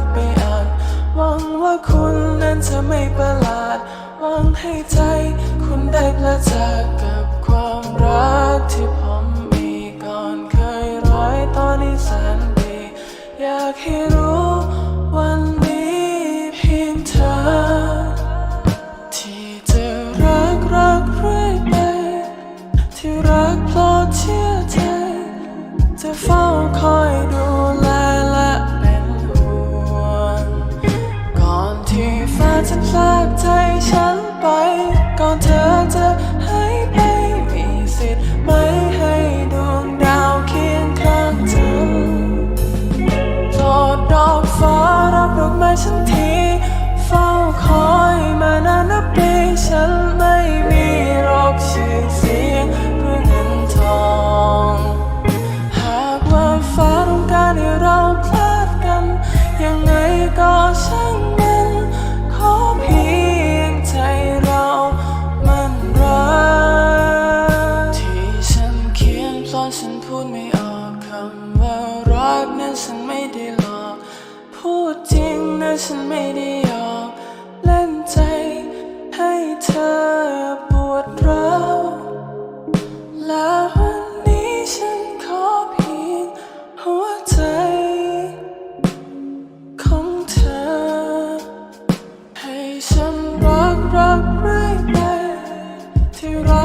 บไม่อ่านหวังว่าคุณนั้นจะไม่ประหลาดหวังให้ใจคุณได้พระจากกับความรักที่ผมมีก่อนเคยร้อยตอนนี้แสนดี อยากให้รู้วัน สาดฉันพลากใจฉันไปก่อนเธอ ฉันไม่ได้หยอกเล่นใจ ให้เธอปวดร้าวและวันนี้ฉันขอเพียงหัวใจ ของเธอ ให้ฉันรักรักไรื่อยไปที่รัก